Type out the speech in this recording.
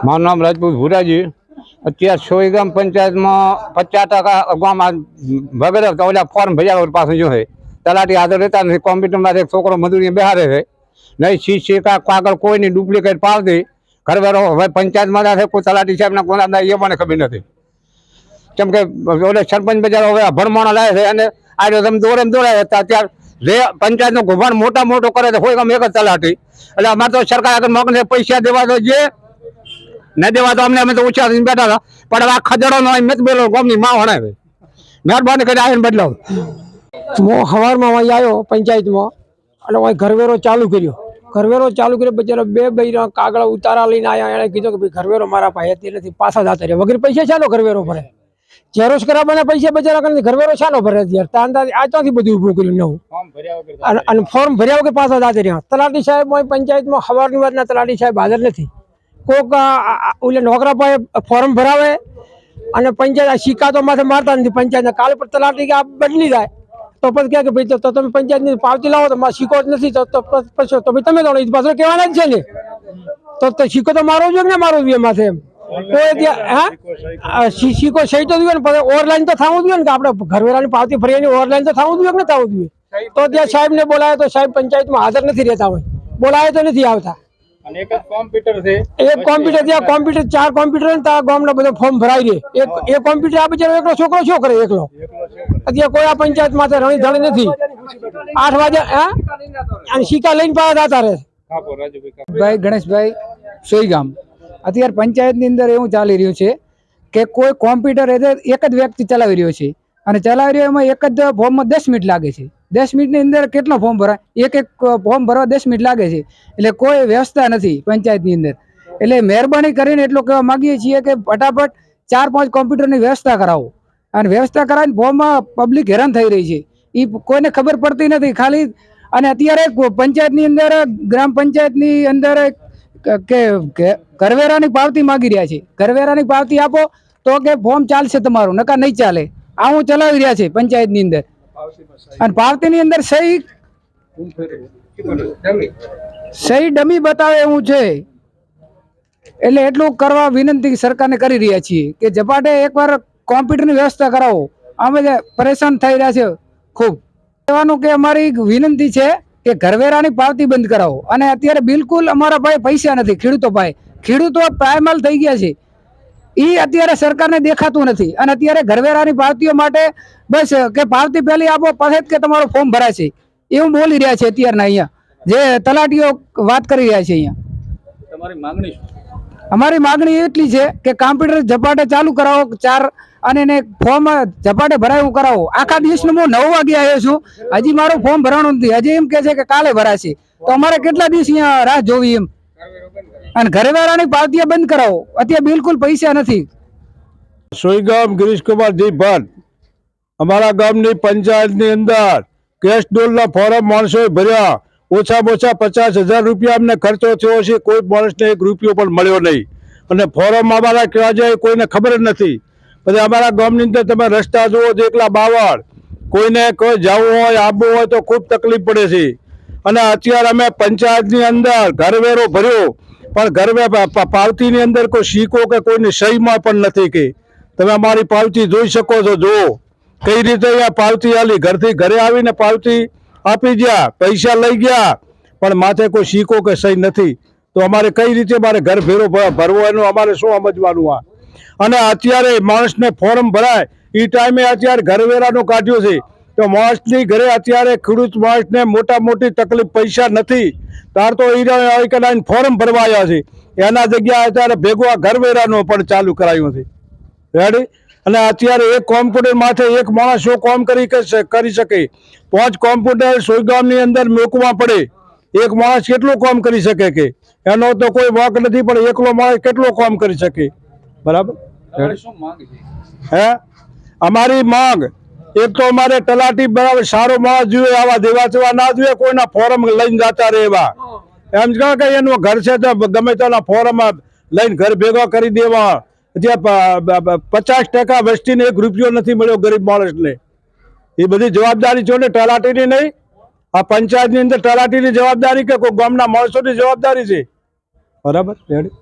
મારું નામ રાજપૂત ભુરાજી. અત્યારે સોય ગામ પંચાયતમાં પચાસ ટકા ગામમાં વગેરે ઓલા ફોર્મ ભર્યા પાછું જો છે તલાટી હાજર રહેતા નથી, કોમ્પ્યુટરમાં એક છોકરો મજૂરી બેહારે છે. નહીં સી સિક્કા કાગળ કોઈની ડુપ્લિકેટ પાવતી ઘરવેરો હવે પંચાયતમાં ના કોઈ તલાટી સાહેબના કોના એ મને ખબર નથી. કેમ કે ઓલે સરપંચ બજાર હવે ભણમાણા લાવે છે અને આ જો તમે દોરે દોડાય હતા અત્યારે જે પંચાયતનું ગોભાણ મોટા મોટો કરે છે હોય ગમે એક જ તલાટી. એટલે અમારે તો સરકાર આગળ મગને પૈસા દેવા તો જે ન દેવા તો અમને અમે તો ઓછા થઈને બેઠા હતા. પણ આ ખદડો નો મેં તો બોલો ગામની માં વણાવે. મહેરબાની કરી આવીને બદલાવ. હું સવારમાં અહીં આવ્યો પંચાયતમાં અને અહીં ઘરવેરો ચાલુ કર્યો. ઘરવેરો ચાલુ કર્યો બચારા બે બૈરા કાગળ ઉતારા લઈને આવ્યા એણે કીધું કે ભાઈ ઘરવેરો મારા પાસે હતી નથી પાછા જતા રહ્યા. વગર પૈસા ચાલો ઘરવેરો ભરે? ઝેરોસ કરાવવાના પૈસા બચારા કરીને ઘરવેરો ચાલો ભરે અત્યારે? તાંદા આ ત્યાંથી બધું ઊભું કર્યું નવું? અને અને ફોર્મ ભર્યા વગર પાછા જતા રહ્યા. તલાટી સાહેબ અહીં પંચાયતમાં સવારની વાતના તલાટી સાહેબ હાજર નથી. કોક ઓલે નોકરા પાસે ફોર્મ ભરાવે અને પંચાયત આ સિક્કા તો માથે મારતા નથી. પંચાયતના કાલે પર તલાટી કે આ બદલી જાય. તો પછી કહે કે ભાઈ તો- તમે પંચાયતની પાવતી લાવો તો મારે સિક્કો જ નથી. તો પછી તો ભાઈ તમે જાણો એ પાછળ કહેવાના જ છે ને. તો તો સિક્કો તો મારો જોઈએ ને મારો જોઈએ માથે એમ? કોઈ ત્યાં હા? સિક્કો સહી તો જોઈએ ને પછી ઓવરલાઈન તો થવું જોઈએ ને કે આપણે ઘરવેરાની પાવતી ભરીએ ઓવરલાઈન તો થવું જોઈએ ને થવું જોઈએ? તો ત્યાં સાહેબને બોલાયો તો સાહેબ પંચાયતમાં હાજર નથી રહેતા હોય. બોલાય તો નથી આવતા. એક જ કોમ્પ્યુટર છે. એક કોમ્પ્યુટર ત્યાં કોમ્પ્યુટર ચાર કોમ્પ્યુટર ને ત્યાં ગામના બધા ફોર્મ ભરાઈ દે એક એક કોમ્પ્યુટર આ બચારો એકલો છોકરો શું કરે એકલો? અત્યારે કોઈ આ પંચાયતમાં રણી ધણી નથી. આઠ વાગે હા? અને સિક્કા લઈને પાછા જતા રહે. ભાઈ ગણેશભાઈ સોઈગામ અત્યારે પંચાયતની અંદર એવું ચાલી રહ્યું છે કે કોઈ કોમ્પ્યુટર એ એક જ વ્યક્તિ ચલાવી રહ્યો છે. અને ચલાવી રહ્યો એમાં એક જ ફોર્મમાં દસ મિનિટ લાગે છે. દસ મિનિટની અંદર કેટલો ફોર્મ ભરાય? એક એક ફોર્મ ભરવા દસ મિનિટ લાગે છે. એટલે કોઈ વ્યવસ્થા નથી પંચાયતની અંદર. એટલે મહેરબાની કરીને એટલું કહેવા માંગીએ છીએ કે ફટાફટ ચાર પાંચ કોમ્પ્યુટરની વ્યવસ્થા કરાવો. અને વ્યવસ્થા કરાવીને ફોર્મમાં પબ્લિક હેરાન થઈ રહી છે. એ કોઈને ખબર પડતી નથી. ખાલી અને અત્યારે પંચાયતની અંદર, ગ્રામ પંચાયતની અંદર ક- કરવેરાની પાવતી માગી રહ્યા છે. કરવેરાની પાવતી આપો તો કે ફોર્મ ચાલશે તમારું નકા નહીં ચાલે. આવું ચલાવી રહ્યા છે પંચાયતની અંદર. અને પાવતીની અંદર સહી સહી ડમી બતાવે એવું છે. એટલે એટલું કરવા વિનંતી સરકારને કરી રહ્યા છીએ કે ઝપાટે એકવાર કોમ્પ્યુટરની વ્યવસ્થા કરાવો. અમે પરેશાન થઈ રહ્યા છે ખૂબ. કહેવાનું કે અમારી વિનંતી છે કે ઘરવેરાની પાવતી બંધ કરાવો. અને અત્યારે બિલકુલ અમારા પાસે પૈસા નથી. ખેડૂતો પાસે ખેડૂતો પ્રાયમાલ થઈ ગયા છે. એ અત્યારે સરકારને દેખાતું નથી. અને અત્યારે ઘરવેરાની પાવતીઓ માટે બસ કે પાવતી પહેલી આપો પાસે કે તમારું ફોર્મ ભરાશે એવું બોલી રહ્યા છે અત્યારના અહીંયા. જે તલાટીઓ વાત કરી રહ્યા છે અહીંયા. તમારી માંગણી અમારી માંગણી એટલી છે કે કોમ્પ્યુટર ઝપાટે ચાલુ કરાવો ચાર અને એને ફોર્મ ઝપાટે ભરાયું કરાવો. આખા દિવસનું હું નવ વાગે આવ્યો છું. હજી મારું ફોર્મ ભરવાનું નથી. હજી એમ કે છે કે કાલે ભરાશે. તો અમારે કેટલા દિવસ અહીંયા રાહ જોવી એમ? અને ઘરવેરાની પાવતીઓ બંધ કરાવો. અત્યારે બિલકુલ પૈસા નથી. સોઈગામ ગિરીશકુમારજી ભટ્ટ અમારા ગામની પંચાયતની અંદર કેશ ડોલના ફોરમ માણસોએ ભર્યા. ઓછામાં ઓછા પચાસ હજાર રૂપિયા અમને ખર્ચો થયો છે. કોઈ માણસને એક રૂપિયો પણ મળ્યો નહીં. અને ફોરમ અમારા કહેવા જાય કોઈને ખબર જ નથી. પછી અમારા ગામની અંદર તમે રસ્તા જુઓ તો એકલા બાવળ. કોઈને કોઈ જવું હોય, આવવું હોય તો ખૂબ તકલીફ પડે છે. અને અત્યારે અમે પંચાયતની અંદર ઘરવેરો ભર્યો. પણ ઘરવે પાવતીની અંદર કોઈ શીખો કે કોઈની સહીમાં પણ નથી કે. તમે અમારી પાવતી જોઈ શકો છો, જુઓ. કઈ રીતે અહીંયા પાવતી આલી ઘરથી ઘરે આવીને પાવતી આપી ગયા, પૈસા લઈ ગયા, પણ માથે કોઈ શીખો કે સહી નથી. તો અમારે કઈ રીતે મારે ઘર ફેરો ભરવો એનું અમારે શું સમજવાનું આ? અને અત્યારે માણસને ફોર્મ ભરાય. એ ટાઈમે અત્યારે ઘરવેરાનું કાઢ્યું છે. તો માણસની ઘરે અત્યારે ખેડૂત માણસને મોટા મોટી તકલીફ પૈસા નથી. તાર તો ઈ કદાચ ફોર્મ ભરવા આવ્યા છે. એના જગ્યાએ અત્યારે ભેગવા ઘર વેરાનું પણ ચાલુ કરાયું છે. રેડી અને અત્યારે એક કોમ્પ્યુટર માથે એક માણસ શું કામ કરી કરી શકે? પાંચ કોમ્પ્યુટર સોયગામની અંદર મૂકવા પડે. એક માણસ કેટલું કામ કરી શકે કે? એનો તો કોઈ વાંક નથી પણ એકલો માણસ કેટલો કામ કરી શકે? બરાબર? હે? અમારી માંગ એક તો અમારે તલાટી બરાબર સારો માણસ જોઈએ, આવા દેવા સેવા ના જોઈએ, કોઈના ફોરમ લઈને જતા રહે એવા. એમ કહો કે એનું ઘર છે તો ગમે તેના ફોરમ લઈને ઘર ભેગા કરી દેવા. જે પચાસ ટકા વસ્તીને એક રૂપિયો નથી મળ્યો ગરીબ માણસને. એ બધી જવાબદારી છો ને તલાટીની નહીં? આ પંચાયતની અંદર તલાટીની જવાબદારી કે કોઈ ગામના માણસોની જવાબદારી છે? બરાબર, રેડી?